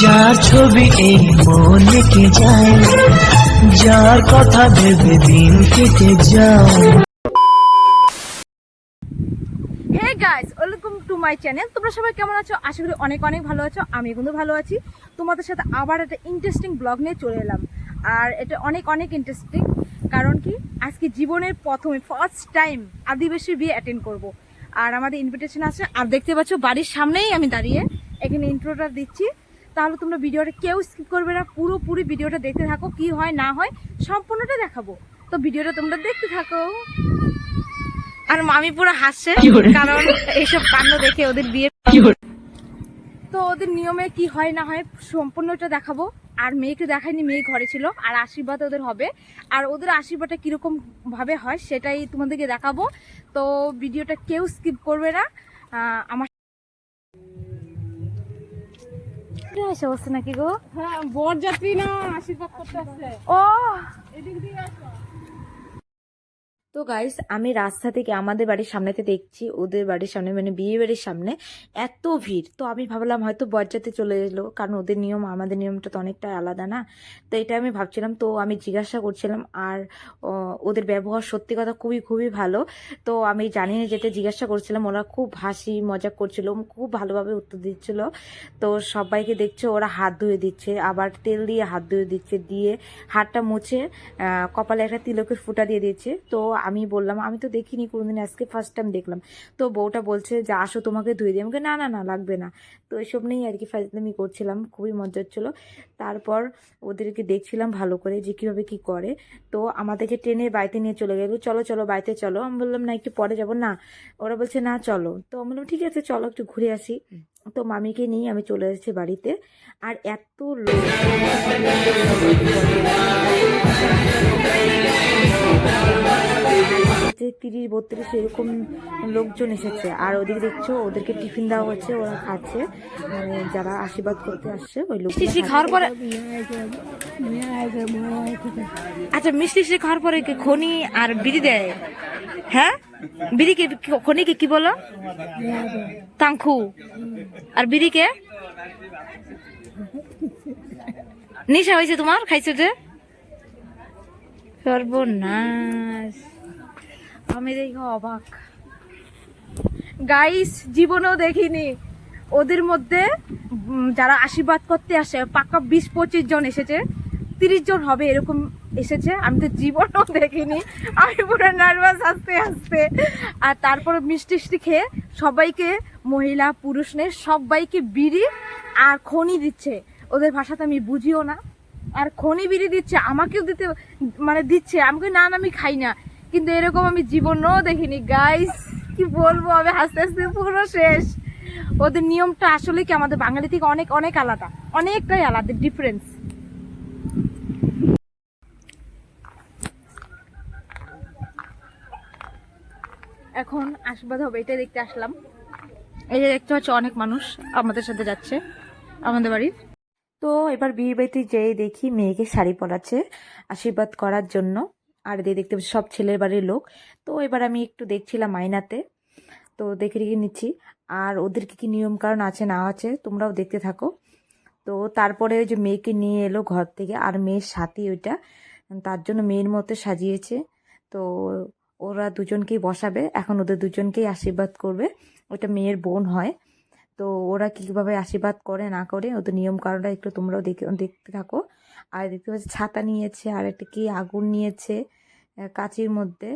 যার ছবি এই মনে কে যায় যার কথা ভেবে দিন কেটে hey guys welcome to my channel তোমরা সবাই কেমন আছো? আশা করি অনেক অনেক ভালো আছো। আমি কিন্তু ভালো আছি। তোমাদের সাথে আবার একটা ইন্টারেস্টিং ব্লগ নিয়ে চলে এলাম। আর এটা অনেক অনেক ইন্টারেস্টিং কারণ কি? আজকে জীবনের প্রথমে ফার্স্ট টাইম আদিবাসী বিয়ে অ্যাটেন্ড করব। আর আমাদের ইনভিটেশন আছে। আর দেখতে পাচ্ছ, বাড়ির সামনেই আমি দাঁড়িয়ে এখানে ইন্ট্রোটা দিচ্ছি। তাহলে তোমরা ভিডিওটা কেউ স্কিপ করবে না পুরোপুরি ভিডিওটা দেখতে থাকো কি হয় না হয় সম্পূর্ণটা দেখাবো। তো ভিডিওটা তোমরা দেখতে থাকো। আর মামি পুরো হাসছে কারণ এইসব কাণ্ড দেখে ওদের বিয়ে তো ওদের নিয়মে কি হয় না হয় সম্পূর্ণটা দেখাবো। আর মেয়েকে দেখায়নি মেয়ে ঘরে ছিল আর আশীর্বাদ ওদের হবে। আর ওদের আশীর্বাদটা কীরকম ভাবে হয় সেটাই তোমাদেরকে দেখাবো। তো ভিডিওটা কেউ স্কিপ করবে না। আমার কি আসে অবস্থা নাকি গো? হ্যাঁ বরযাত্রী না আশীর্বাদ করতে আসছে। ও! এদিক দিয়ে আসো। তো গাইস আমি রাস্তা থেকে আমাদের বাড়ির সামনেতে দেখছি, ওদের বাড়ির সামনে মানে বিয়ে বাড়ির সামনে এত ভিড়। তো আমি ভাবলাম হয়তো বরযাত্রী চলে এলো, কারণ ওদের নিয়ম, আমাদের নিয়মটা তো অনেকটা আলাদা না। তো এটা আমি ভাবছিলাম, তো আমি জিজ্ঞাসা করছিলাম, আর ওদের ব্যবহার সত্যি কথা খুবই খুবই ভালো। তো আমি জানি না, যেটা জিজ্ঞাসা করছিলাম, ওরা খুব হাসি, মজা করছিল, খুব ভালোভাবে উত্তর দিচ্ছিল। তো সবাইকে দেখছে, ওরা হাত ধুয়ে দিচ্ছে, আবার তেল দিয়ে হাত ধুয়ে দিচ্ছে, দিয়ে হাতটা মুছে কপালে একটা তিলকের ফুটা দিয়ে দিচ্ছে। তো আমি বললাম আমি তো দেখিনি কোনোদিন আজকে ফার্স্ট টাইম দেখলাম। তো বউটা বলছে যে আসো তোমাকে ধুয়ে দিই আমাকে না না না লাগবে না। তো এসব নিয়েই আর কি ফাজলামি করছিলাম খুবই মজা হচ্ছিল তারপর ওদেরকে দেখছিলাম ভালো করে যে কীভাবে কি করে। তো আমাদেরকে ট্রেনে বাড়িতে নিয়ে চলে গেলো চলো চলো বাড়িতে চলো। আমি বললাম না একটু পরে যাব। না। ওরা বলছে না চলো। তো আমি বললাম ঠিক আছে চলো একটু ঘুরে আসি। তো মামিকে নিয়ে আমি চলে এসেছি বাড়িতে। আর এত লোক তিরিশ বত্রিশ এরকম লোকজন এসেছে। আর ওদিকে দেখছ ওদেরকে টিফিন দেওয়া হচ্ছে ওরা খাচ্ছে। মানে যারা আশীর্বাদ করতে আসছে ওই লোক মিষ্টি খাওয়ার পরে আচ্ছা মিষ্টি মিষ্টি খাওয়ার পরে কি খনি আর বিড়ি দেয়? হ্যাঁ? বিড়িকে খনিকে কি বলো? তাংখু। আর বিড়িকে নিশা হয়েছে তোমার? খাইছো যে? সর্বনাশ। আমি দেখি অবাক। গাইস জীবনেও দেখিনি। ওদের মধ্যে যারা আশীর্বাদ করতে আসে পাক্কা বিশ পঁচিশ জন এসেছে, তিরিশ জন হবে এরকম এসেছে, আমি তো জীবনও দেখিনি। আমি পুরো নার্ভাস আস্তে আস্তে আর তারপরে মিষ্টি মিষ্টি খেয়ে সবাইকে, মহিলা, পুরুষ নিয়ে সবাইকে বিড়ি আর খনি দিচ্ছে। ওদের ভাষাতে আমি বুঝিও না। আর খনি বিড়ি দিচ্ছে, আমাকেও দিতে মানে দিচ্ছে। আমাকে না, আমি খাই না। কিন্তু এরকম আমি জীবনও দেখিনি গাইস কি বলব, আমি হাসতে হাসতে পুরো শেষ। ওদের নিয়মটা আসলে কি, আমাদের বাঙালি থেকে অনেক অনেক আলাদা। অনেকটাই আলাদা ডিফারেন্স এখন আশীর্বাদ হবে এটা দেখতে আসলাম। এই যে দেখতে পাচ্ছ, অনেক মানুষ আমাদের সাথে যাচ্ছে, আমাদের বাড়ির। তো এবার বিয়ে বাড়িতে যেয়ে দেখি মেয়েকে শাড়ি পরাচ্ছে, আশীর্বাদ করার জন্য। আর এদিকে দেখতে পাচ্ছি সব ছেলের বাড়ির লোক। তো এবার আমি একটু দেখছিলাম মাইনাতে তো দেখে রেখে নিচ্ছি। আর ওদের কী কী নিয়ম কারণ আছে, না আছে, তোমরাও দেখতে থাকো। তো তারপরে ওই যে মেয়েকে নিয়ে এলো ঘর থেকে। আর মেয়ের সাথী ওইটা, তার জন্য মেয়ের মতো সাজিয়েছে। তো ওরা দুজনকেই বসাবে। এখন ওদের দুজনকেই আশীর্বাদ করবে। ওটা মেয়ের বোন হয়। তো ওরা কীভাবে আশীর্বাদ করে, না করে, ওদের নিয়ম কারণটা একটু তোমরাও দেখে, দেখতে থাকো। আর দেখতে পাচ্ছি ছাতা নিয়েছে, আর একটা কি আগুন নিয়েছে। কাঁচির মধ্যে।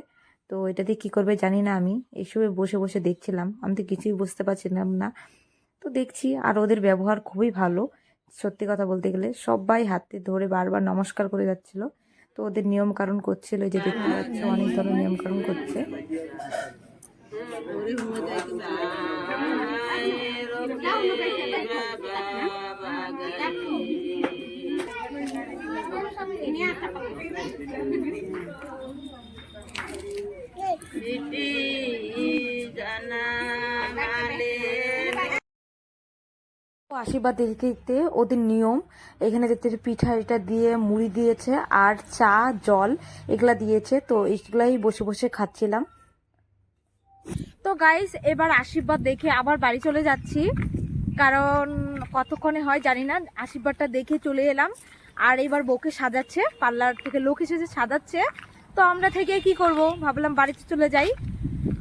তো এটা দিয়ে কী করবে জানি না আমি। এসবে বসে বসে দেখছিলাম। আমি তো কিছুই বুঝতে পারছিলাম না। তো দেখছি আর ওদের ব্যবহার খুবই ভালো। সত্যি কথা বলতে গেলে সবাই হাতে ধরে বারবার নমস্কার করে যাচ্ছিল। তো ওদের নিয়ম কারণ করছিল যে দেখতে পাচ্ছ, অনেক ধরনের নিয়ম কারণ করছে আশীর্বাদ দিতে ওদের নিয়ম। এখানে দেখতে পিঠা এটা দিয়ে মুড়ি দিয়েছে আর চা, জল এগুলা দিয়েছে, তো এগুলাই বসে বসে খাচ্ছিলাম। তো গাইস এবার আশীর্বাদ দেখে আবার বাড়ি চলে যাচ্ছি। কারণ কতক্ষণে হয় জানি না, আশীর্বাদটা দেখে চলে এলাম। আর এবার বউকে সাজাচ্ছে, পার্লার থেকে লোক এসেছে সাজাচ্ছে। তো আমরা থেকে কি করব? ভাবলাম বাড়িতে চলে যাই।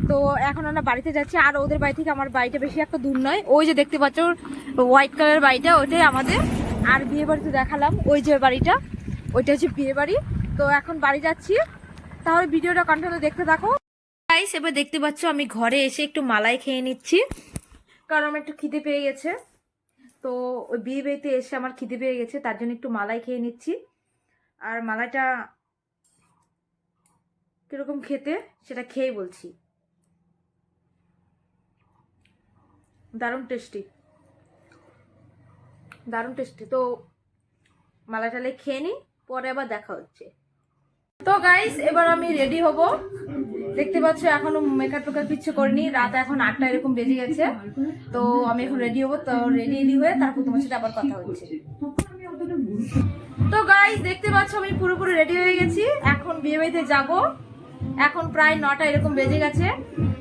তো এখন আমরা বাড়িতে যাচ্ছি। আর ওদের বাড়ি থেকে আমার বাড়িটা বেশি একটা দূর নয়। ওই যে দেখতে পাচ্ছ হোয়াইট কালার বাড়িটা, ওইটাই আমাদের। আর বিয়ে বাড়িতে দেখালাম, ওই যে বাড়িটা, ওইটা হচ্ছে বিয়ে বাড়ি। তো এখন বাড়ি যাচ্ছি। তাহলে ভিডিওটা কন্টিনিউ দেখতে থাকো। গাইস এবার দেখতে পাচ্ছ, আমি ঘরে এসে একটু মালাই খেয়ে নিচ্ছি। কারণ আমার একটু খিদে পেয়ে গেছে। তো ওই বিয়ে বাড়িতে এসে আমার খিদে পেয়ে গেছে, তার জন্য একটু মালাই খেয়ে নিচ্ছি। আর মালাইটা কীরকম খেতে সেটা খেয়ে বলছি। দারুণ টেস্টি দারুণ টেস্টি তো মালাই টালাই খেয়ে নিই, পরে আবার দেখা হচ্ছে। তো গাইস এবার আমি রেডি হব। দেখতে পাচ্ছ, এখনও মেকআপ টেকআপ কিচ্ছু করিনি। রাত এখন আটটা এরকম বেজে গেছে। তো আমি এখন রেডি হব। তো রেডি রেডি হয়ে তারপর তোমার সাথে আবার কথা হচ্ছে। তো গাইস দেখতে পাচ্ছ, আমি পুরোপুরি রেডি হয়ে গেছি। এখন বিয়ে বাড়িতে যাব। এখন প্রায় নটা এরকম বেজে গেছে।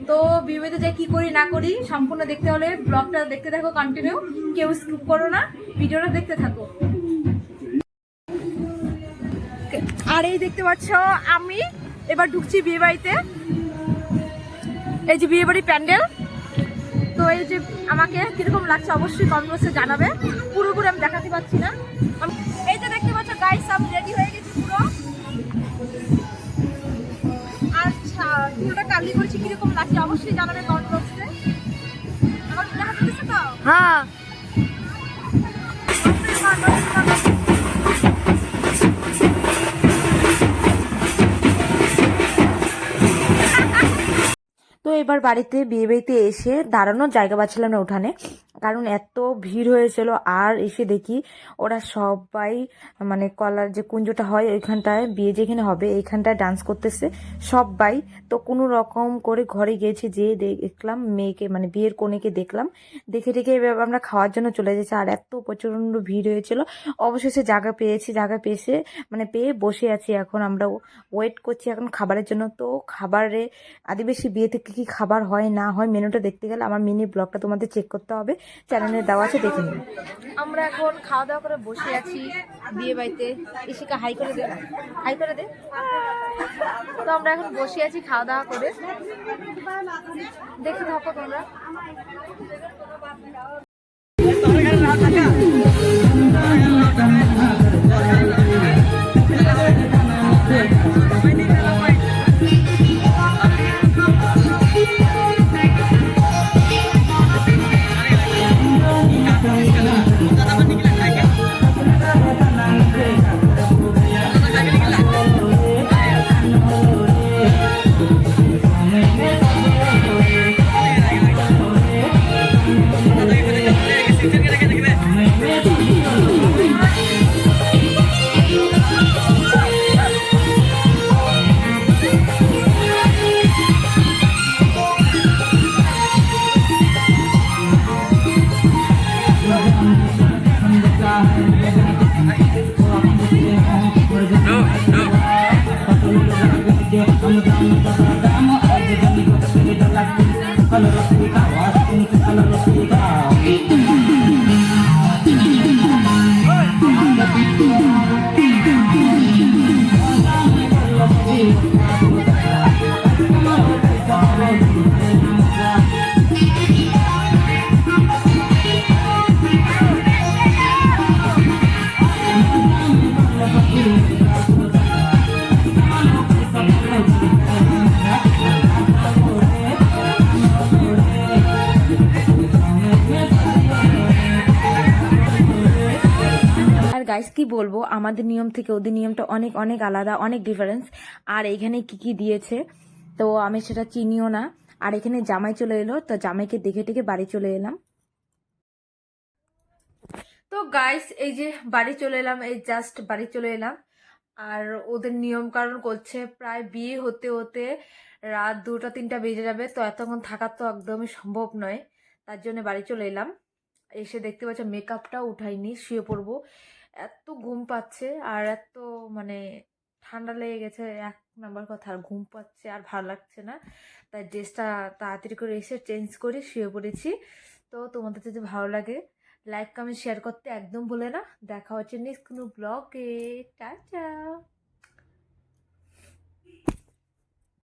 তো বিয়ে বাড়িতে যাই কি করি, না করি, সম্পূর্ণ দেখতে হলে ব্লগটা দেখতে থাকো কন্টিনিউ কেউ স্কিপ করো না। ভিডিওটা দেখতে থাকো। আর এই দেখতে পাচ্ছ, আমি এবার ঢুকছি বিয়ে বাড়িতে এই যে বিয়ে বাড়ি প্যান্ডেল। তো এই যে আমাকে কীরকম লাগছে অবশ্যই কমেন্ট বক্সে জানাবে। পুরোপুরি আমি দেখাতে পাচ্ছি না। এই যে দেখতে পাচ্ছ গাইস সব রেডি হয়ে গেছি পুরো। আচ্ছা কালি করেছি, কীরকম লাগছে অবশ্যই জানাবে কমেন্ট বক্সে। তো? হ্যাঁ। এবার বাড়িতে, বিয়ে বাড়িতে এসে দাঁড়ানোর জায়গা পাচ্ছিলাম না উঠানে। কারণ এত ভিড় হয়েছিল, আর এসে দেখি ওরা সবাই মানে কলার যে কুঞ্জটা হয় ওইখানটায়, বিয়ে যেখানে হবে, এইখানটায় ডান্স করতেছে সবাই। তো কোনো রকম করে ঘরে গিয়েছে যে দেখলাম মেয়েকে মানে বিয়ের কনেকে দেখলাম। দেখে দেখে এবার আমরা খাওয়ার জন্য চলে যাচ্ছি আর এত প্রচণ্ড ভিড় হয়েছিল। অবশেষে জায়গা পেয়েছি, জায়গা পেয়েছে মানে পেয়ে বসে আছি এখন। আমরা ওয়েট করছি এখন খাবারের জন্য। তো খাবারে আদিবাসী বিয়ে থেকে কি খাবার হয়, না হয়, মেনুটা দেখতে গেলে আমার মিনি ব্লগটা তোমাদের চেক করতে হবে। চ্যানেলে দেওয়া আছে, দেখে নিন আমরা এখন খাওয়া দাওয়া করে বসে আছি বিয়ে বাড়িতে। ইশিকা হাই করে দে। হাই করে দে। তো আমরা এখন বসে আছি খাওয়া দাওয়া করে। দেখে থাকো তোমরা আর গাইস কি বলব? আমাদের নিয়ম থেকে ওদের নিয়মটা অনেক অনেক আলাদা, অনেক ডিফারেন্স আর এইখানে কি কি দিয়েছে? তো আমি সেটা চিনিও না। আর এখানে জামাই চলে এলো, তো জামাইকে দেখে টেকে বাড়ি চলে এলাম। তো গাইস এই যে বাড়ি চলে এলাম, এই জাস্ট বাড়ি চলে এলাম। আর ওদের নিয়ম কারণ করছে, প্রায় বিয়ে হতে হতে রাত দুটা, তিনটা বেজে যাবে। তো এতক্ষণ থাকা তো একদমই সম্ভব নয়। তার জন্য বাড়ি চলে এলাম। এসে দেখতে পাচ্ছ মেকআপটাও উঠাইনি, শুয়ে পড়ব। এত ঘুম পাচ্ছে আর এত মানে ঠান্ডা লেগে গেছে এক নাম্বার কথা, আর ঘুম পাচ্ছে আর ভালো লাগছে না। তাই ড্রেসটা তাড়াতাড়ি করে এসে চেঞ্জ করে শুয়ে পড়েছি। তো তোমাদের যদি ভালো লাগে লাইক কমেন্ট শেয়ার করতে একদম ভুলে না। দেখা হচ্ছে নেক্সট কোনো ব্লগে টাটা।